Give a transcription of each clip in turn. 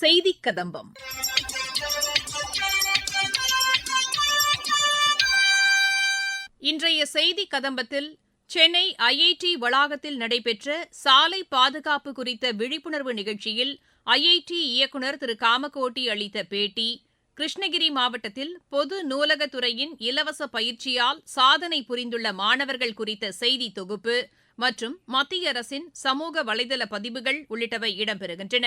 செய்தி கதம்பம். இன்றைய செய்தி கதம்பத்தில் சென்னை ஐஐடி வளாகத்தில் நடைபெற்ற சாலை பாதுகாப்பு குறித்த விழிப்புணர்வு நிகழ்ச்சியில் ஐஐடி இயக்குநர் திரு. காமகோட்டி அளித்த பேட்டி கிருஷ்ணகிரி மாவட்டத்தில் பொது நூலகத்துறையின் இலவச பயிற்சியால் சாதனை புரிந்துள்ள மாணவர்கள் குறித்த செய்தி தொகுப்பு மற்றும் மத்திய அரசின் சமூக வலைதள பதிவுகள் உள்ளிட்டவை இடம்பெறுகின்றன.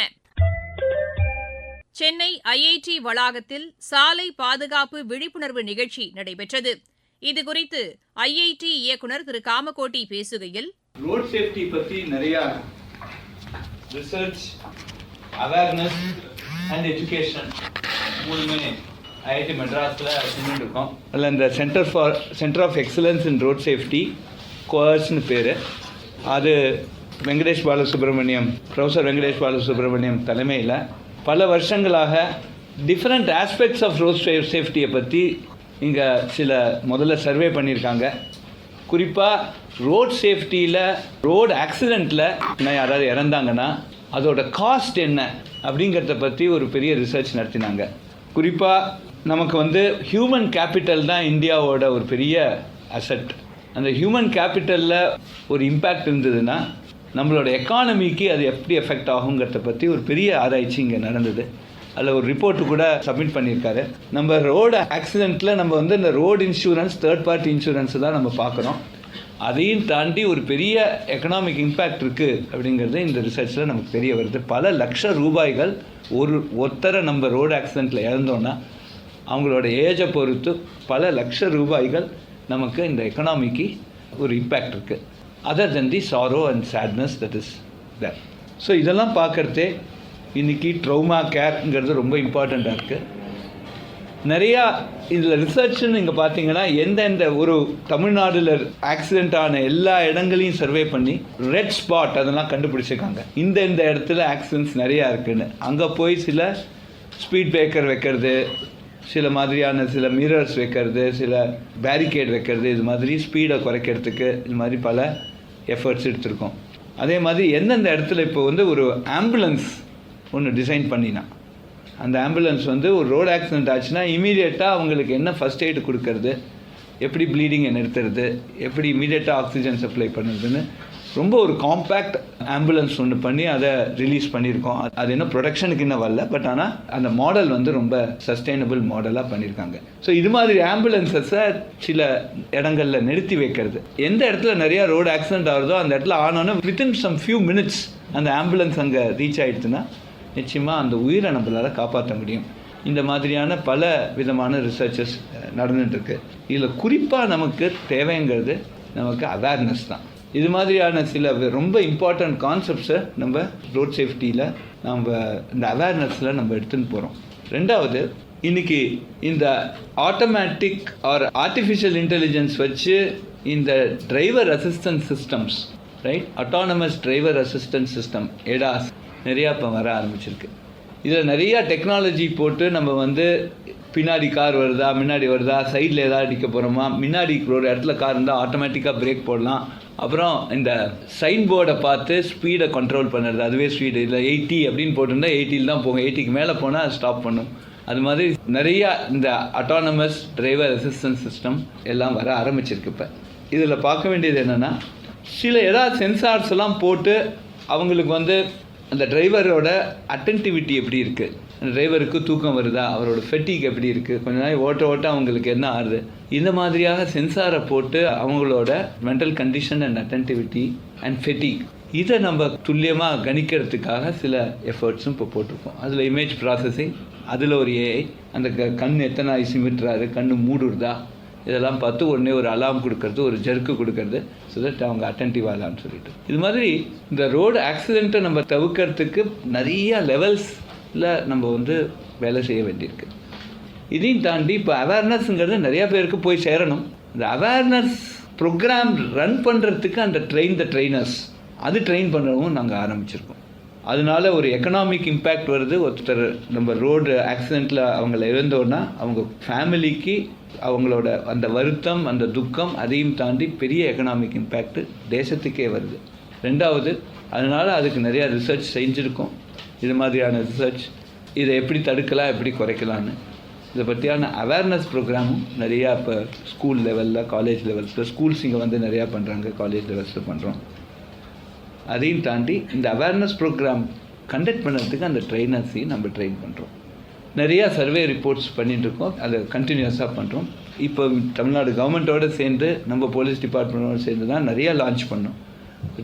சென்னை ஐஐடி வளாகத்தில் சாலை பாதுகாப்பு விழிப்புணர்வு நிகழ்ச்சி நடைபெற்றது. இதுகுறித்து ஐஐடி இயக்குநர் திரு. காமகோட்டி பேசுகையில் ரோட் சேஃப்டி பற்றி நிறையா ரிசர்ச் அவேர்னஸ் அண்ட் எஜுகேஷன் மூணுமே ஐஐடி மெட்ராஸில் செஞ்சுட்டு இருக்கோம். அதில் இந்த centre for centre of excellence in road safety கோர்ஸ்னு பேர். அது வெங்கடேஷ் பாலசுப்ரமணியம் ப்ரொஃபஸர் வெங்கடேஷ் பாலசுப்ரமணியம் தலைமையில் பல வருஷங்களாக டிஃப்ரெண்ட் ஆஸ்பெக்ட்ஸ் ஆஃப் ரோட் சேஃப்டியை பற்றி இங்கே சில முதல்ல சர்வே பண்ணியிருக்காங்க. குறிப்பாக ரோட் சேஃப்டியில் ரோடு ஆக்சிடெண்ட்டில் இன்னும் யாராவது இறந்தாங்கன்னா அதோட காஸ்ட் என்ன அப்படிங்கிறத பற்றி ஒரு பெரிய ரிசர்ச் நடத்தினாங்க. குறிப்பாக நமக்கு வந்து ஹியூமன் கேபிட்டல் தான் இந்தியாவோட ஒரு பெரிய அசட் அந்த ஹியூமன் கேபிட்டலில் ஒரு இம்பேக்ட் இருந்ததுன்னா நம்மளோட எக்கானமிக்கு அது எப்படி எஃபெக்ட் ஆகுங்கிறத பற்றி ஒரு பெரிய ஆராய்ச்சி இங்கே நடந்தது. அதில் ஒரு ரிப்போர்ட்டு கூட சப்மிட் பண்ணியிருக்காரு. நம்ம ரோடு ஆக்சிடெண்ட்டில் நம்ம வந்து இந்த road insurance third party insurance தான் நம்ம பார்க்குறோம். அதையும் தாண்டி ஒரு பெரிய எக்கனாமிக் இம்பேக்ட் இருக்குது அப்படிங்கிறது இந்த ரிசர்ச்சில் நமக்கு தெரிய வருது. பல லட்ச ரூபாய்கள் ஒரு ஒருத்தரை நம்ம ரோடு ஆக்சிடெண்ட்டில் இழந்தோன்னா அவங்களோட ஏஜை பொறுத்து பல லட்ச ரூபாய்கள் நமக்கு இந்த எக்கனாமிக்கு ஒரு இம்பேக்ட் இருக்குது other than the sorrow and sadness that is there so இதெல்லாம் பார்க்குறதே இன்றைக்கி ட்ரௌமா கேர்ங்கிறது ரொம்ப இம்பார்ட்டண்ட்டாக இருக்குது நிறையா இதில் ரிசர்ச்னு இங்கே பார்த்தீங்கன்னா எந்தெந்த ஒரு தமிழ்நாடில் ஆக்சிடென்ட் ஆன எல்லா இடங்களையும் சர்வே பண்ணி ரெட் ஸ்பாட் அதெல்லாம் கண்டுபிடிச்சிருக்காங்க. இந்த இந்த இடத்துல ஆக்சிடென்ட்ஸ் நிறையா இருக்குதுன்னு அங்கே போய் சில ஸ்பீட் பிரேக்கர் வைக்கிறது சில மாதிரியான சில மிரர்ஸ் வைக்கிறது சில பேரிகேட் வைக்கிறது இது மாதிரி ஸ்பீடை குறைக்கிறதுக்கு இது மாதிரி பல எஃபர்ட்ஸ் எடுத்திருக்கோம். அதே மாதிரி எந்தெந்த இடத்துல இப்போ வந்து ஒரு ஆம்புலன்ஸ் ஒன்று டிசைன் பண்ணினா அந்த ஆம்புலன்ஸ் வந்து ஒரு ரோடு ஆக்சிடென்ட் ஆச்சுன்னா இமீடியட்டாக அவங்களுக்கு என்ன ஃபஸ்ட் எய்டு கொடுக்கறது எப்படி ப்ளீடிங்கை நிறுத்துறது எப்படி இமீடியட்டாக ஆக்சிஜன் சப்ளை பண்ணுறதுன்னு ரொம்ப ஒரு காம்பேக்ட் ஆம்புலன்ஸ் ஒன்று பண்ணி அதை ரிலீஸ் பண்ணியிருக்கோம். அது- அது இன்னும் ப்ரொடக்ஷனுக்கு இன்னும் வரல. பட் ஆனால் அந்த மாடல் வந்து ரொம்ப சஸ்டைனபிள் மாடலாக பண்ணியிருக்காங்க. ஸோ இது மாதிரி ஆம்புலன்சஸை சில இடங்களில் நிறுத்தி வைக்கிறது. எந்த இடத்துல நிறையா ரோடு ஆக்சிடென்ட் ஆகுதோ அந்த இடத்துல ஆனோன்னு வித்தின் சம் ஃபியூ மினிட்ஸ் அந்த ஆம்புலன்ஸ் அங்கே ரீச் ஆகிடுச்சுன்னா நிச்சயமாக அந்த உயிரை நம்மளால் காப்பாற்ற முடியும். இந்த மாதிரியான பல விதமான ரிசர்ச்சஸ் நடந்துட்டுருக்கு இதில் குறிப்பாக நமக்கு தேவைங்கிறது நமக்கு அவேர்னஸ் தான். இது மாதிரியான சில ரொம்ப இம்பார்ட்டன்ட் கான்செப்ட்ஸை நம்ம ரோட் சேஃப்டியில் நம்ம இந்த அவேர்னஸில் நம்ம எடுத்துன்னு போகிறோம் ரெண்டாவது இன்னைக்கு இந்த ஆட்டோமேட்டிக் ஆர் ஆர்டிஃபிஷியல் இன்டெலிஜென்ஸ் வச்சு இந்த driver assistance systems right autonomous driver assistance system ADAS நிறையா இப்போ வர ஆரம்பிச்சிருக்கு. இதில் நிறையா டெக்னாலஜி போட்டு நம்ம வந்து பின்னாடி கார் வருதா முன்னாடி வருதா சைடில் ஏதாவது அடிக்க போகிறோமா முன்னாடி ஒரு இடத்துல கார் இருந்தால் ஆட்டோமேட்டிக்காக பிரேக் போடலாம். அப்புறம் இந்த சைன் போர்டை பார்த்து ஸ்பீடை கண்ட்ரோல் பண்ணுறது அதுவே ஸ்பீடு இல்லை எயிட்டி அப்படின்னு போட்டிருந்தா எயிட்டியில் தான் போகும். எயிட்டிக்கு மேலே போனால் ஸ்டாப் பண்ணும். அது மாதிரி நிறையா இந்த அட்டானமஸ் டிரைவர் அசிஸ்டன்ஸ் சிஸ்டம் எல்லாம் வர ஆரம்பிச்சிருக்கு இப்போ. இதில் பார்க்க வேண்டியது என்னென்னா சில ஏதாவது சென்சார்ஸ் எல்லாம் போட்டு அவங்களுக்கு வந்து அந்த டிரைவரோட அட்டன்டிவிட்டி எப்படி இருக்குது டிரைவருக்கு தூக்கம் வருதா? அவரோட ஃபெட்டிக் எப்படி இருக்குது கொஞ்ச நாள் ஓட்ட ஓட்ட அவங்களுக்கு என்ன ஆகுது இந்த மாதிரியாக சென்சாரை போட்டு அவங்களோட mental condition and attentivity and fatigue இதை நம்ம துல்லியமாக கணிக்கிறதுக்காக சில எஃபர்ட்ஸும் இப்போ போட்டிருக்கோம். அதில் இமேஜ் ப்ராசஸிங் அதில் ஒரு ஏஐ அந்த க கண் எத்தனை ஐசி சிமிட்டுறாரு கண் மூடுறதா? இதெல்லாம் பார்த்து உடனே ஒரு அலாம் கொடுக்கறது ஒரு ஜர்க்கு கொடுக்கறது ஸோ தட் அவங்க அட்டன்டிவ் ஆகலான்னு சொல்லிட்டு. இது மாதிரி இந்த ரோடு ஆக்சிடெண்ட்டை நம்ம தவிர்க்கறதுக்கு நிறைய லெவல்ஸ் நம்ம வந்து வேலை செய்ய வேண்டியிருக்கு. இதையும் தாண்டி இப்போ அவேர்னஸ்ங்கிறது நிறையா பேருக்கு போய் சேரணும். இந்த அவேர்னஸ் ப்ரோக்ராம் ரன் பண்ணுறதுக்கு அந்த ட்ரெயின் த ட்ரெயினர்ஸ் அது ட்ரெயின் பண்ணுறவும் நாங்கள் ஆரம்பிச்சிருக்கோம். அதனால ஒரு எக்கனாமிக் இம்பேக்ட் வருது. ஒருத்தர் நம்ம ரோடு ஆக்சிடெண்ட்டில் அவங்கள இழந்தோன்னா அவங்க ஃபேமிலிக்கு அவங்களோட அந்த வருத்தம் அந்த துக்கம் அதையும் தாண்டி பெரிய எக்கனாமிக் இம்பேக்ட் தேசத்துக்கே வருது. ரெண்டாவது அதனால் அதுக்கு நிறையா ரிசர்ச் செஞ்சுருக்கோம். இது மாதிரியான ரிசர்ச் இதை எப்படி தடுக்கலாம் எப்படி குறைக்கலான்னு இதை பற்றியான அவேர்னஸ் ப்ரோக்ராமும் நிறையா இப்போ ஸ்கூல் லெவலில் காலேஜ் லெவல்ஸில் ஸ்கூல்ஸ் இங்கே வந்து நிறையா பண்ணுறாங்க காலேஜ் லெவல்ஸில் பண்ணுறோம் அதையும் தாண்டி இந்த அவேர்னஸ் ப்ரோக்ராம் கண்டக்ட் பண்ணுறதுக்கு அந்த ட்ரெயினர்ஸையும் நம்ம ட்ரெயின் பண்ணுறோம் நிறையா சர்வே ரிப்போர்ட்ஸ் பண்ணிகிட்ருக்கோம் அதை கண்டினியூஸாக பண்ணுறோம் இப்போ தமிழ்நாடு கவர்மெண்ட்டோடு சேர்ந்து நம்ம போலீஸ் டிபார்ட்மெண்ட்டோட சேர்ந்து தான் நிறையா லான்ச் பண்ணோம்.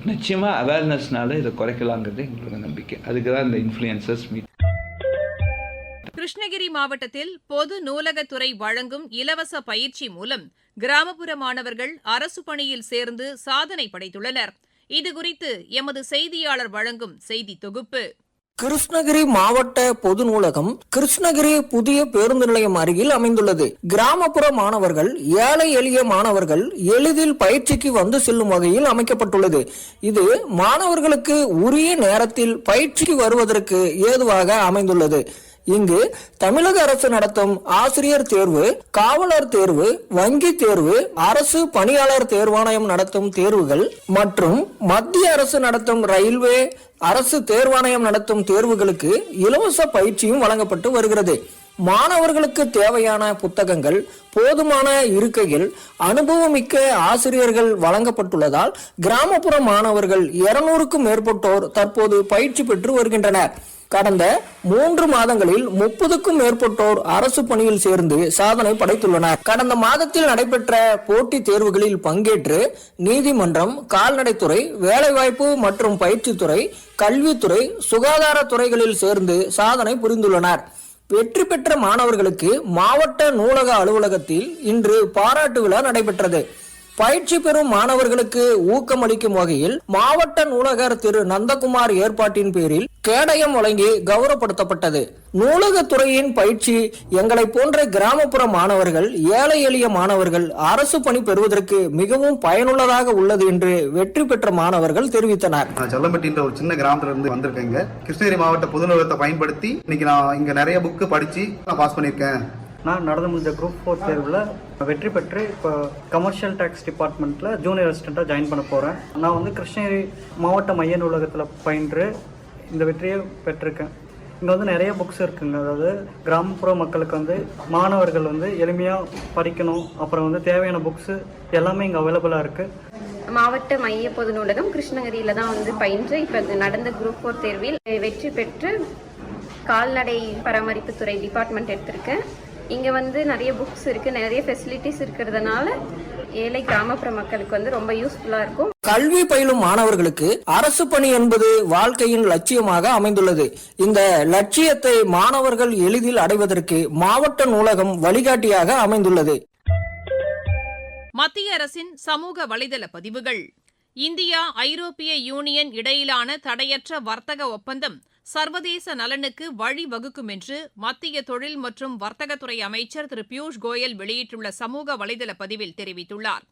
நிச்சயமாக அவேர்னஸ்னால இதை குறைக்கலாங்கிறது எங்களோட நம்பிக்கை. அதுக்கு தான் இந்த இன்ஃப்ளூயன்சஸ் மீட் கிருஷ்ணகிரி மாவட்டத்தில் பொது நூலகத்துறை வழங்கும் இலவச பயிற்சி மூலம் கிராமப்புற மாணவர்கள் அரசு பணியில் சேர்ந்து சாதனை படைத்துள்ளனர். இதுகுறித்து எமது செய்தியாளர் வழங்கும் செய்தி தொகுப்பு. கிருஷ்ணகிரி மாவட்ட பொது நூலகம் கிருஷ்ணகிரி புதிய பேருந்து நிலையம் அருகில் அமைந்துள்ளது. கிராமப்புற மாணவர்கள் ஏழை எளிய மாணவர்கள் எளிதில் பயிற்சிக்கு வந்து செல்லும் வகையில் அமைக்கப்பட்டுள்ளது. இது மாணவர்களுக்கு உரிய நேரத்தில் பயிற்சிக்கு வருவதற்கு ஏதுவாக அமைந்துள்ளது. இங்கு தமிழக அரசு நடத்தும் ஆசிரியர் தேர்வு காவலர் தேர்வு வங்கி தேர்வு அரசு பணியாளர் தேர்வாணையம் நடத்தும் தேர்வுகள் மற்றும் மத்திய அரசு நடத்தும் ரயில்வே அரசு தேர்வாணையம் நடத்தும் தேர்வுகளுக்கு இலவச பயிற்சியும் வழங்கப்பட்டு வருகிறது. மாணவர்களுக்கு தேவையான புத்தகங்கள் போதுமான இருக்கையில் அனுபவமிக்க ஆசிரியர்கள் வழங்கப்பட்டுள்ளதால் கிராமப்புற மாணவர்கள் இருநூறுக்கும் மேற்பட்டோர் தற்போது பயிற்சி பெற்று வருகின்றனர். கடந்த மூன்று மாதங்களில் முப்பதுக்கும் மேற்பட்டோர் அரசு பணியில் சேர்ந்து சாதனை படைத்துள்ளனர். கடந்த மாதத்தில் நடைபெற்ற போட்டித் தேர்வுகளில் பங்கேற்று நீதிமன்றம் கால்நடைத்துறை வேலைவாய்ப்பு மற்றும் பயிற்சித்துறை கல்வித்துறை சுகாதாரத் துறைகளில் சேர்ந்து சாதனை புரிந்துள்ளனர். வெற்றி பெற்ற மாணவர்களுக்கு மாவட்ட நூலக அலுவலகத்தில் இன்று பாராட்டு விழா நடைபெற்றது. பயிற்சி பெறும் மாணவர்களுக்கு ஊக்கமளிக்கும் வகையில் மாவட்ட நூலகர் திரு நந்தகுமார் ஏற்பாட்டின் பேரில் கேடயம் வழங்கி கௌரவப்படுத்தப்பட்டது. நூலகத்துறையின் பயிற்சி எங்களை போன்ற கிராமப்புற மாணவர்கள் ஏழை எளிய மாணவர்கள் அரசு பணி பெறுவதற்கு மிகவும் பயனுள்ளதாக உள்ளது என்று வெற்றி பெற்ற மாணவர்கள் தெரிவித்தனர். நான் செல்லம்பட்டின்ற ஒரு சின்ன கிராமத்துல இருந்து வந்திருக்கேங்க. கிருஷ்ணகிரி மாவட்ட பொது நூலகத்தை பயன்படுத்தி இன்னைக்கு நான் இங்க நிறைய புக்கு படிச்சு நான் பாஸ் பண்ணியிருக்கேன். நான் நடந்து முடிஞ்ச குரூப் ஃபோர் தேர்வில் வெற்றி பெற்று இப்போ கமர்ஷியல் டேக்ஸ் டிபார்ட்மெண்ட்டில் ஜூனியர் அசிஸ்டண்ட்டாக ஜாயின் பண்ண போகிறேன் நான் வந்து கிருஷ்ணகிரி மாவட்ட மைய நூலகத்தில் பயின்று இந்த வெற்றியை பெற்றிருக்கேன். இங்கே வந்து நிறைய புக்ஸ் இருக்குங்க. அதாவது கிராமப்புற மக்களுக்கு வந்து மாணவர்கள் வந்து எளிமையாக படிக்கணும். அப்புறம் வந்து தேவையான புக்ஸு எல்லாமே இங்கே அவைலபிளாக இருக்குது மாவட்ட மைய பொது நூலகம் கிருஷ்ணகிரியில தான் வந்து பயின்று. இப்போ நடந்த குரூப் ஃபோர் தேர்வில் வெற்றி பெற்று கால்நடை பராமரிப்புத்துறை டிபார்ட்மெண்ட் எடுத்திருக்கேன். இங்கே வந்து நிறைய புக்ஸ் இருக்குது நிறைய ஃபெசிலிட்டிஸ் இருக்கிறதுனால ஏழை கிராமப்புற மக்களுக்கு வந்து ரொம்ப யூஸ்ஃபுல்லாக இருக்கும். கல்வி பயிலும் மாணவர்களுக்கு அரசு பணி என்பது வாழ்க்கையின் லட்சியமாக அமைந்துள்ளது. இந்த லட்சியத்தை மாணவர்கள் எளிதில் அடைவதற்கு மாவட்ட நூலகம் வழிகாட்டியாக அமைந்துள்ளது. மத்திய அரசின் சமூக வலைதள பதிவுகள். இந்தியா ஐரோப்பிய யூனியன் இடையிலான தடையற்ற வர்த்தக ஒப்பந்தம் சர்வதேச நலனுக்கு வழிவகுக்கும் என்று மத்திய தொழில் மற்றும் வர்த்தகத்துறை அமைச்சர் திரு பியூஷ் கோயல் வெளியிட்டுள்ள சமூக வலைதள பதிவில் தெரிவித்துள்ளார்.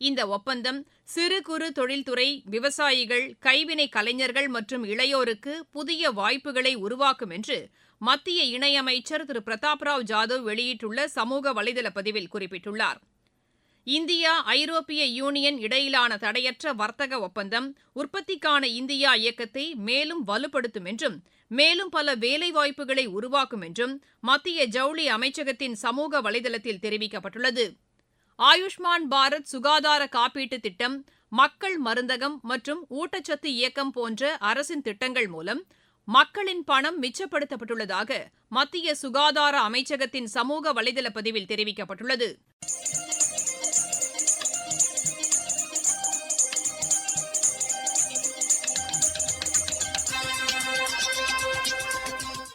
இந்த ஒப்பந்தம் சிறு குறு தொழில்துறை விவசாயிகள் கைவினை கலைஞர்கள் மற்றும் இளையோருக்கு புதிய வாய்ப்புகளை உருவாக்கும் என்று மத்திய இணையமைச்சர் திரு பிரதாப் ராவ் ஜாதவ் வெளியிட்டுள்ள சமூக வலைதள பதிவில் குறிப்பிட்டுள்ளார். இந்தியா ஐரோப்பிய யூனியன் இடையிலான தடையற்ற வர்த்தக ஒப்பந்தம் உற்பத்திக்கான இந்தியா இயக்கத்தை மேலும் வலுப்படுத்தும் என்றும் மேலும் பல வேலைவாய்ப்புகளை உருவாக்கும் என்றும் மத்திய ஜவுளி அமைச்சகத்தின் சமூக வலைதளத்தில் தெரிவிக்கப்பட்டுள்ளது. ஆயுஷ்மான் பாரத் சுகாதார காப்பீட்டு திட்டம் மக்கள் மருந்தகம் மற்றும் ஊட்டச்சத்து இயக்கம் போன்ற அரசின் திட்டங்கள் மூலம் மக்களின் பணம் மிச்சப்படுத்தப்பட்டுள்ளதாக மத்திய சுகாதார அமைச்சகத்தின் சமூக வலைதள பதிவில் தெரிவிக்கப்பட்டுள்ளது.